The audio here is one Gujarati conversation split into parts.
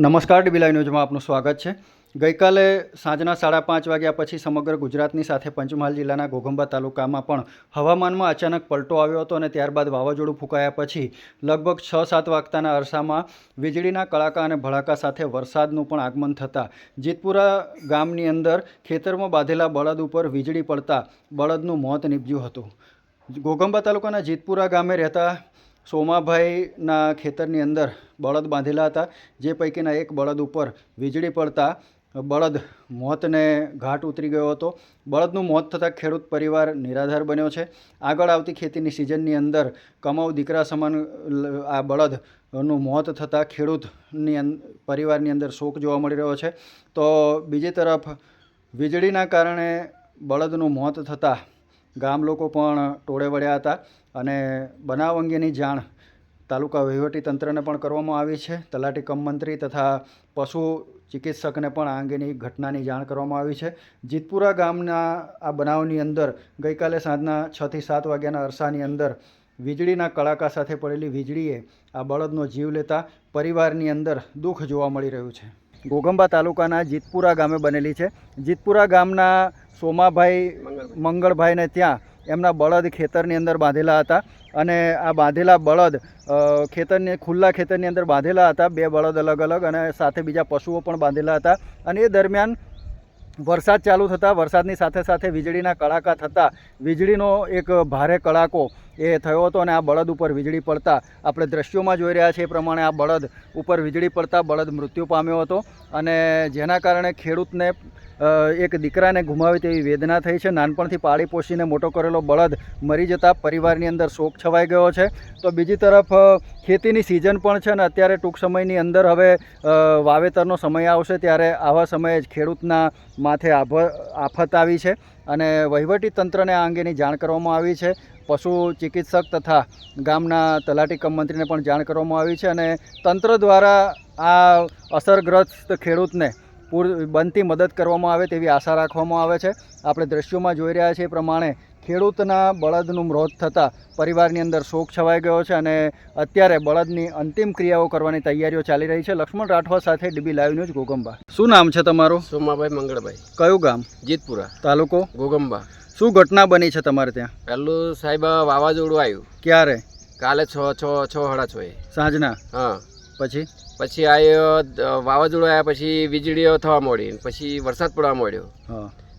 નમસ્કાર ડીબીલાઈ ન્યૂઝમાં આપનું સ્વાગત છે. ગઈકાલે સાંજના સાડા પાંચ વાગ્યા પછી સમગ્ર ગુજરાતની સાથે પંચમહાલ જિલ્લાના ઘોઘંબા તાલુકામાં પણ હવામાનમાં અચાનક પલટો આવ્યો હતો અને ત્યારબાદ વાવાઝોડું ફૂંકાયા પછી લગભગ છ સાત વાગતાના અરસામાં વીજળીના કડાકા અને ભડાકા સાથે વરસાદનું પણ આગમન થતાં જીતપુરા ગામની અંદર ખેતરમાં બાંધેલા બળદ ઉપર વીજળી પડતા બળદનું મોત નીપજ્યું હતું. ઘોઘંબા તાલુકાના જીતપુરા ગામે રહેતા સોમાભાઈના ખેતરની અંદર બળદ બાંધેલા હતા. જે પૈકીના એક બળદ ઉપર વીજળી પડતા બળદ મોતને ઘાટ ઉતરી ગયો હતો. બળદનું મોત થતાં ખેડૂત પરિવાર નિરાધાર બન્યો છે. આગળ આવતી ખેતીની સિઝનની અંદર કમાઉ દીકરા સમાન આ બળદનું મોત થતાં ખેડૂતની પરિવારની અંદર શોક જોવા મળી રહ્યો છે. તો બીજી તરફ વીજળીના કારણે બળદનું મોત થતાં ગામ લોકો પણ ટોળે વળ્યા હતા અને બનાવ અંગેની જાણ તાલુકા વહીવટી તંત્રને પણ કરવામાં આવી છે. તલાટી કમ મંત્રી તથા પશુ ચિકિત્સકને પણ આ અંગેની ઘટનાની જાણ કરવામાં આવી છે. જીતપુરા ગામના આ બનાવની અંદર ગઈકાલે સાંજના છથી સાત વાગ્યાના અરસાની અંદર વીજળીના કડાકા સાથે પડેલી વીજળીએ આ બળદનો જીવ લેતા પરિવારની અંદર દુઃખ જોવા મળી રહ્યું છે. ગોગંબા તાલુકાના જીતપુરા ગામે બનેલી છે. જીતપુરા ગામના સોમાભાઈ મંગળભાઈને ત્યાં એમના બળદ ખેતરની અંદર બાંધેલા હતા અને આ બાંધેલા બળદ ખેતરની ખુલ્લા ખેતરની અંદર બાંધેલા હતા. બે બળદ અલગ અલગ અને સાથે બીજા પશુઓ પણ બાંધેલા હતા અને એ દરમિયાન વરસાદ ચાલુ થતાં વરસાદની સાથે સાથે વીજળીના કડાકા થતાં વીજળીનો એક ભારે કડાકો એ થયો હતો અને આ બળદ ઉપર વીજળી પડતા આપણે દ્રશ્યોમાં જોઈ રહ્યા છીએ એ પ્રમાણે આ બળદ ઉપર વીજળી પડતા બળદ મૃત્યુ પામ્યો હતો અને જેના કારણે ખેડૂતને એક દીકરાને ગુમાવી તેવી વેદના થઈ છે. નાનપણથી પાળી પોષીને મોટો કરેલો બળદ મરી જતાં પરિવારની અંદર શોક છવાઈ ગયો છે. તો બીજી તરફ ખેતીની સિઝન પણ છે ને, અત્યારે ટૂંક સમયની અંદર હવે વાવેતરનો સમય આવશે ત્યારે આવા સમયે જ ખેડૂતના માથે આભ, આફત આવી છે અને વહીવટી તંત્રને આ અંગેની જાણ કરવામાં આવી છે. પશુ ચિકિત્સક તથા ગામના તલાટી કમ મંત્રીને પણ જાણ કરવામાં આવી છે અને તંત્ર દ્વારા આ અસરગ્રસ્ત ખેડૂતને પૂર બનતી મદદ કરવામાં આવે તેવી આશા રાખવામાં આવે છે. આપણે દ્રશ્યોમાં જોઈ રહ્યા છીએ એ પ્રમાણે ખેડૂતના બળદનું મોત થતાં પરિવારની અંદર શોક છવાઈ ગયો છે અને અત્યારે બળદની અંતિમ ક્રિયાઓ કરવાની તૈયારીઓ ચાલી રહી છે. લક્ષ્મણ રાઠવા સાથે ડીબી લાઈવ ન્યૂઝ ગોગંબા. શું નામ છે તમારું? સોમાભાઈ મંગળભાઈ. કયું ગામ? જીતપુરા. તાલુકો? ગોગંબા. શું ઘટના બની છે તમારે ત્યાં? પહેલું સાહેબ વાવાઝોડું આવ્યું. ક્યારે? કાલે છ છ છ સાડા છ સાંજના? હા. પછી? પછી આ વાવાઝોડું આવ્યા પછી વીજળીઓ થવા મોડી પછી વરસાદ પડવા મળ્યો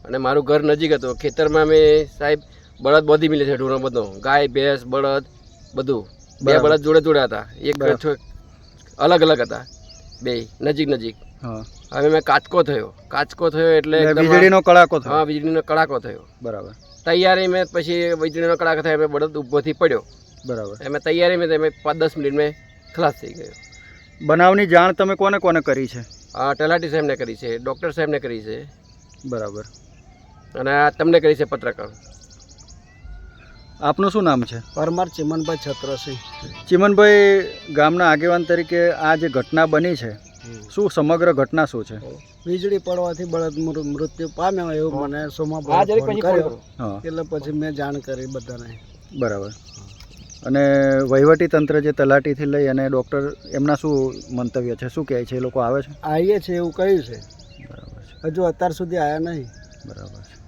અને મારું ઘર નજીક હતું. ખેતરમાં અમે સાહેબ બળદ બધી મિલે છે ઢોરો બધો. ગાય ભેંસ બળદ બધું. બે બળદ જોડે જોડે હતા. એક અલગ અલગ હતા. બે નજીક નજીક. હવે મેં કાચકો થયો. કાચકો થયો એટલે વીજળીનો કડાકો હા વીજળીનો કડાકો થયો. બરાબર. તૈયારી મેં પછી વીજળીનો કડાકો થયો મેં બળદ ઊભોથી પડ્યો. બરાબર. એમ તૈયારી મેં પાંચ દસ મિનિટ મેં ખલાસ થઈ ગયો. બનાવની જાણ તમે કોને કોને કરી છે? આ તલાટી સાહેબને કરી છે ડૉક્ટર સાહેબને કરી છે. બરાબર. અને આ તમને કરી છે પત્રકાર. આપનું શું નામ છે? પરમાર ચિમનભાઈ છત્રસિંહ. ચિમનભાઈ ગામના આગેવાન તરીકે આ જે ઘટના બની છે શું સમગ્ર ઘટના શું છે? વીજળી પડવાથી બળદ મૃત્યુ પામ્યો એવું મને સોમા એટલે પછી મેં જાણ કરી બધાને. બરાબર. અને વહીવટી તંત્ર જે તલાટીથી લઈ અને ડૉક્ટર એમના શું મંતવ્ય છે? શું કહે છે? એ લોકો આવે છે? આવીએ છે એવું કહ્યું છે. બરાબર છે. હજુ અત્યાર સુધી આવ્યા નહીં. બરાબર છે.